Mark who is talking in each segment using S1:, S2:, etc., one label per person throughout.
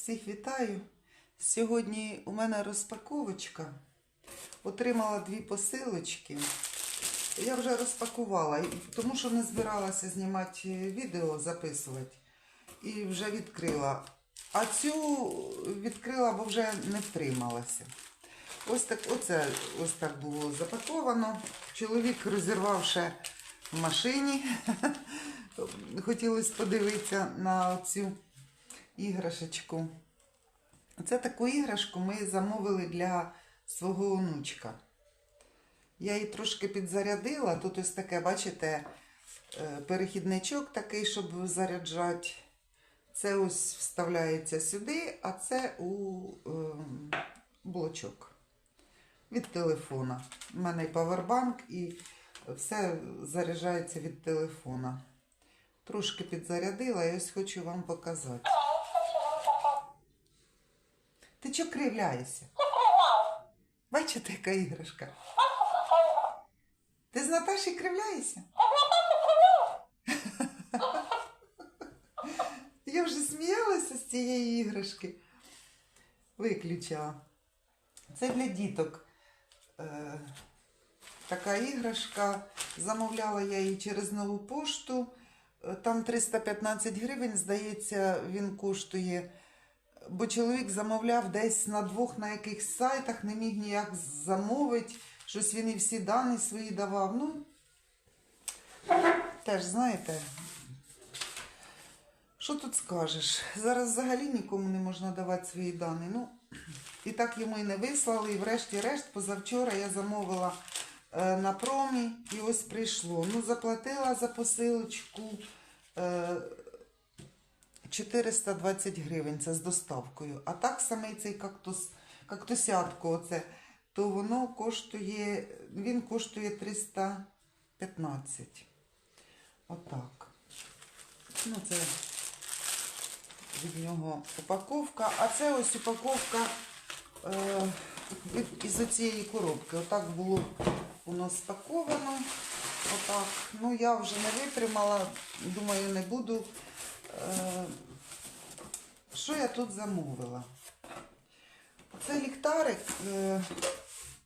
S1: Всіх вітаю. Сьогодні у мене розпаковочка. Отримала дві посилочки. Я вже розпакувала, тому що не збиралася знімати відео, записувати. І вже відкрила. А цю відкрила, бо вже не втрималася. Ось так, оце ось так було запаковано. Чоловік розірвав ще в машині. Хотілося подивитися на цю іграшечку. Це таку іграшку ми замовили для свого онучка. Я її трошки підзарядила. Тут ось таке, бачите, е, перехідничок такий, щоб заряджати. Це ось вставляється сюди, а це у ем, блочок від телефона. У мене і павербанк, і все заряджається від телефона. Трошки підзарядила і ось хочу вам показати. Ти чого кривляєшся? Бачите, яка іграшка? Ти з Наташі кривляєшся? Я вже сміялася з цієї іграшки. Виключила. Це для діток. Е, така іграшка. Замовляла я її через нову пошту. Е, Там 315 гривень, здається, він коштує. Бо чоловік замовляв десь на двох на якихось сайтах, не міг ніяк замовити. Щось він і всі дані свої давав. Ну, теж, знаєте, що тут скажеш? Зараз взагалі нікому не можна давати свої дані. Ну, і так йому і не вислали. І врешті-решт, позавчора я замовила е, на промі і ось прийшло. Ну, заплатила за посилочку е, 420 гривень, це з доставкою. А так саме цей кактус, кактусятко, оце, то воно коштує, він коштує 315. Отак. Ну, це від нього упаковка. А це ось упаковка е, із цієї коробки. Отак було воно спаковано. Отак. Ну, я вже не витримала, думаю, не буду. Е, що я тут замовила? Це ліхтарик. Е,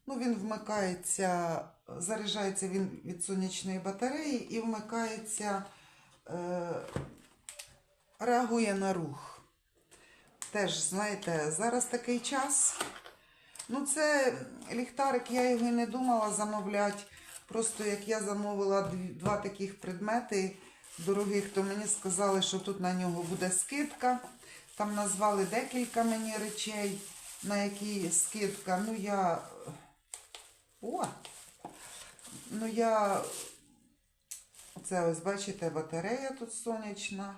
S1: ну, він вмикається, заряджається він від сонячної батареї і вмикається, е, реагує на рух. Теж, знаєте, зараз такий час. Ну, це ліхтарик, я його і не думала замовляти. Просто як я замовила два таких предмети дорогих, то мені сказали, що тут на нього буде скидка. Там назвали декілька мені речей, на які скидка. Ну я. О! Ну я. Це ось, бачите, батарея тут сонячна.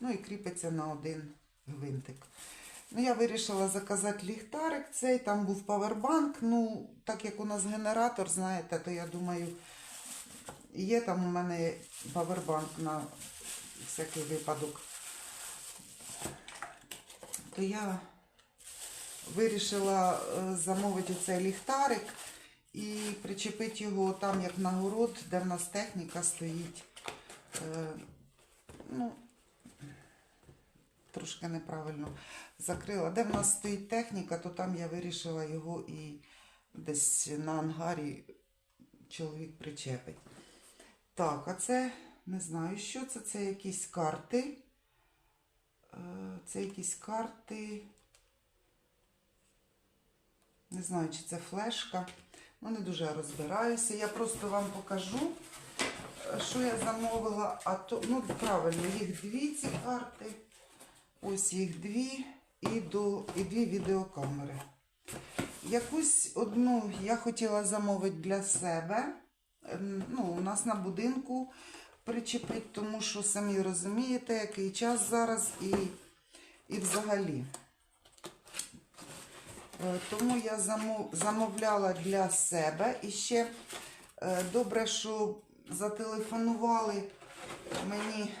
S1: Ну і кріпиться на один гвинтик. Ну, я вирішила заказати ліхтарик цей, там був павербанк. Ну, так як у нас генератор, знаєте, то я думаю, є там у мене павербанк на всякий випадок. То я вирішила е, замовити цей ліхтарик і причепити його там, як на город, де в нас техніка стоїть. Е, Ну, трошки неправильно закрила. Де в нас стоїть техніка, то там я вирішила його і десь на ангарі чоловік причепить. Так, а це не знаю, що це. Це якісь карти. Е, Це якісь карти. Не знаю, чи це флешка. Ну, не дуже розбираюся. Я просто вам покажу, що я замовила. А то, ну, правильно, їх дві ці карти. Ось їх дві і, до, і дві відеокамери. Якусь одну я хотіла замовити для себе. Ем, Ну, у нас на будинку причепити, тому що самі розумієте, який час зараз і, і взагалі. Е, Тому я замовляла для себе. І ще е, добре, що зателефонували мені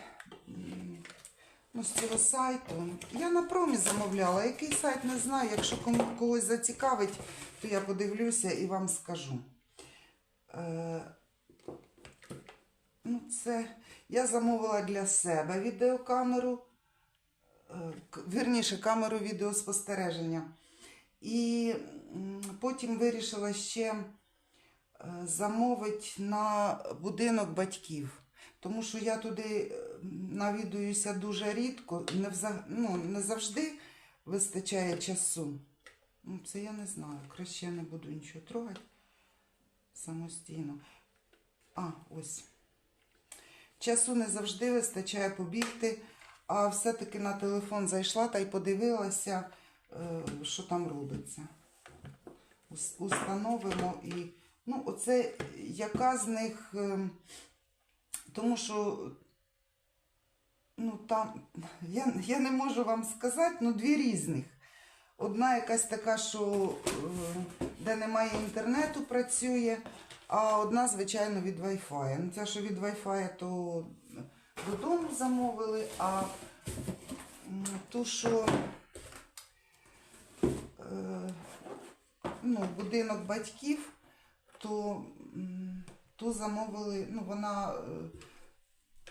S1: ну, з цього сайту. Я на промі замовляла. Який сайт не знаю. Якщо когось зацікавить, то я подивлюся і вам скажу. Е, ну, це я замовила для себе відеокамеру. е, вірніше, камеру відеоспостереження. І потім вирішила ще е, замовити на будинок батьків. Тому що я туди навідуюся дуже рідко, не, взаг... ну, не завжди вистачає часу. Ну, це я не знаю. Краще я не буду нічого трогати самостійно. А, ось. Часу не завжди вистачає побігти, а все-таки на телефон зайшла та й подивилася, е, що там робиться. Установимо і. Ну, оце яка з них. е, Тому що. Ну, там, я, я не можу вам сказати, ну, дві різних. Одна якась така, що е, де немає інтернету, працює, а одна, звичайно, від Wi-Fi. Ну, ця, що від Wi-Fi, то додому замовили, а ту, що е, ну, будинок батьків, то ту замовили, ну, вона, е,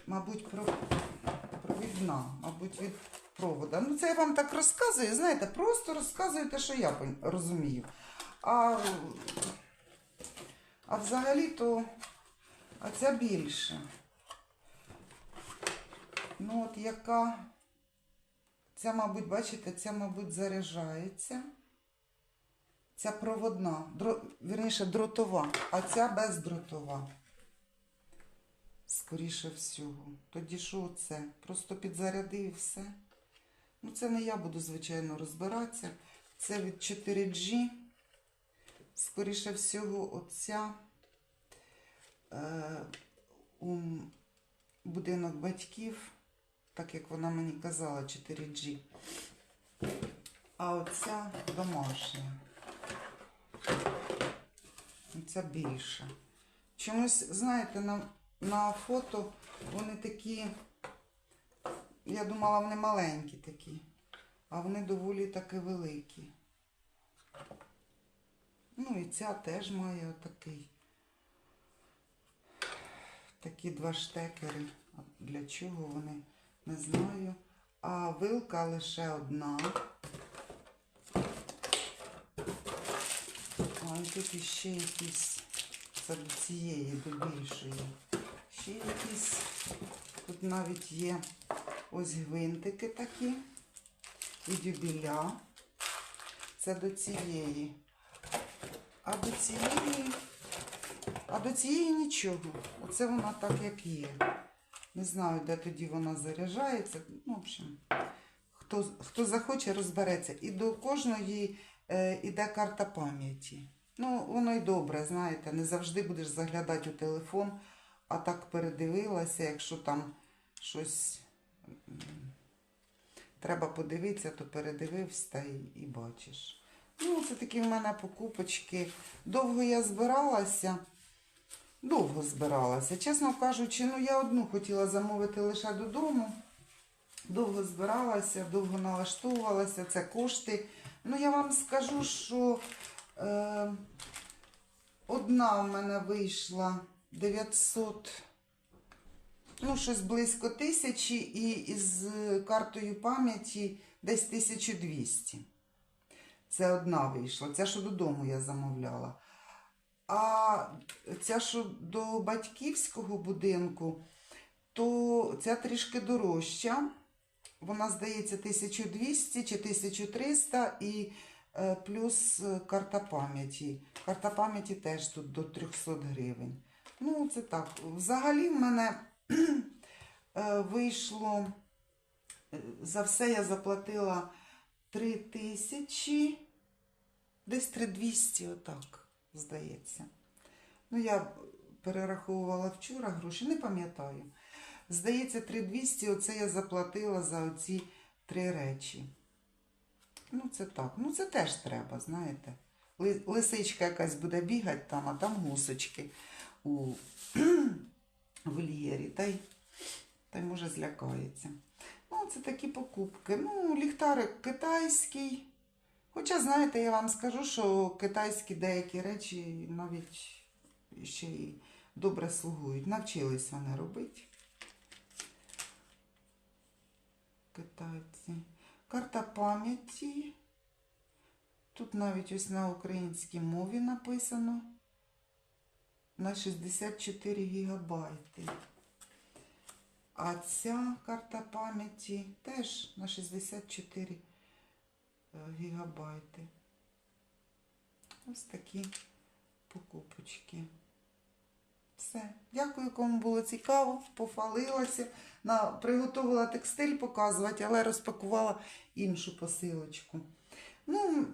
S1: мабуть, провідна, мабуть, від провода. Ну, це я вам так розказую, знаєте, просто розказую те, що я розумію. А, а взагалі то а ця більше. Ну, от яка. Ця, мабуть, бачите, ця, мабуть, заряджається. Ця проводна, дро, вірніше, дротова, а ця бездротова. Скоріше всього. Тоді що це? Просто підзарядив і все. Ну, це не я буду, звичайно, розбиратися. Це від 4G. Скоріше всього, оця е, у будинок батьків, так як вона мені казала, 4G. А оця домашня. Оця більша. Чомусь, знаєте, на, на фото вони такі. Я думала, вони маленькі такі, а вони доволі таки великі. Ну і ця теж має отакий. Такі два штекери. Для чого вони? Не знаю. А вилка лише одна. А тут іще якісь. До цієї, до більшої. Ще якісь. Тут навіть є ось гвинтики такі. І дюбіля. Це до цієї. А до цієї. А до цієї нічого. Оце вона так, як є. Не знаю, де тоді вона заряджається. Ну, в общем, хто, хто захоче, розбереться. І до кожної е, іде карта пам'яті. Ну, воно й добре, знаєте, не завжди будеш заглядати у телефон, а так передивилася, якщо там щось треба подивитися, то передивився та й, і бачиш. Ну, це такі в мене покупочки. Довго я збиралася. Довго збиралася. Чесно кажучи, ну я одну хотіла замовити лише додому. Довго збиралася, довго налаштовувалася, це кошти. Ну, я вам скажу, що е, одна в мене вийшла 900, ну, щось близько тисячі, і із картою пам'яті десь 1200. Це одна вийшла. Ця, що додому я замовляла. А ця, що до батьківського будинку, то ця трішки дорожча. Вона, здається, 1200 чи 1300 і е, плюс е, карта пам'яті. Карта пам'яті теж тут до 300 гривень. Ну, це так. Взагалі в мене е, вийшло, е, за все я заплатила 3000, десь 3200, отак, здається. Ну, я перераховувала вчора гроші, не пам'ятаю. Здається, 3200 оце я заплатила за оці три речі. Ну, це так. Ну, це теж треба, знаєте. Лисичка якась буде бігати там, а там гусочки у вольєрі. Та й, та й може злякається. Ну, це такі покупки. Ну, ліхтарик китайський. Хоча, знаєте, я вам скажу, що китайські деякі речі навіть ще й добре слугують. Навчились вони робити. китайці. Карта пам'яті. Тут навіть ось на українській мові написано на 64 гігабайти. А ця карта пам'яті теж на 64 е, гігабайти. Ось такі покупочки. Все. Дякую, кому було цікаво. Пофалилася. На, приготувала текстиль показувати, але розпакувала іншу посилочку. Ну,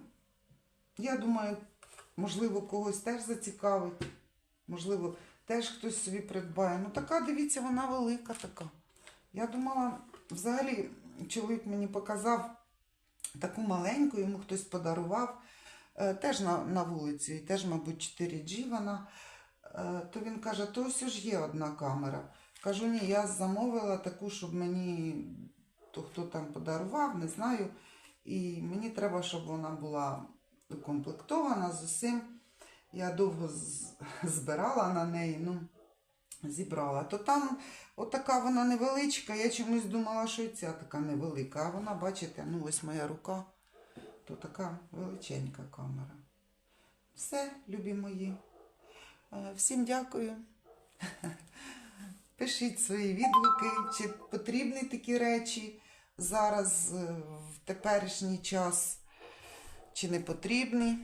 S1: я думаю, можливо, когось теж зацікавить. Можливо, теж хтось собі придбає. Ну, така, дивіться, вона велика така. Я думала, взагалі, чоловік мені показав таку маленьку, йому хтось подарував. Е, Теж на, на вулиці, і теж, мабуть, 4G вона. Е, То він каже, то ось ж є одна камера. Кажу, ні, я замовила таку, щоб мені то хто там подарував, не знаю. І мені треба, щоб вона була укомплектована з усім. Я довго збирала на неї, ну, зібрала. То там отака вона невеличка. Я чомусь думала, що і ця така невелика. А вона, бачите, ну ось моя рука, то така величенька камера. Все, любі мої. Е, Всім дякую. Пишіть свої відгуки, чи потрібні такі речі зараз е, в теперішній час, чи не потрібні.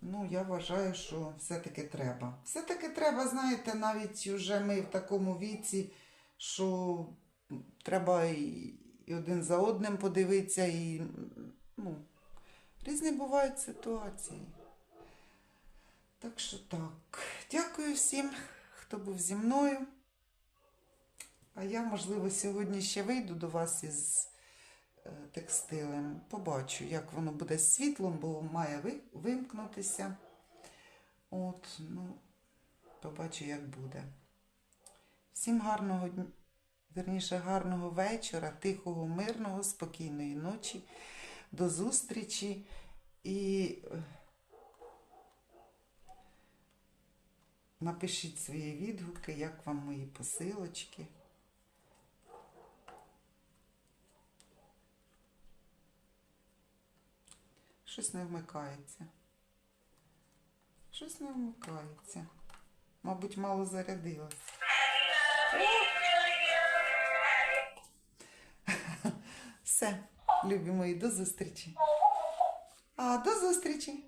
S1: Ну, я вважаю, що все-таки треба. Все-таки треба, знаєте, навіть вже ми в такому віці, що треба і, один за одним подивитися, і ну, різні бувають ситуації. Так що так. Дякую всім, хто був зі мною. А я, можливо, сьогодні ще вийду до вас із текстилем. Побачу, як воно буде з світлом, бо має вимкнутися. От, ну, побачу, як буде. Всім гарного дня, верніше, гарного вечора, тихого, мирного, спокійної ночі. До зустрічі і. е, Напишіть свої відгуки, як вам мої посилочки. Щось не вмикається. Щось не вмикається. Мабуть, мало зарядилось. Все, любі мої, до зустрічі. А, до зустрічі!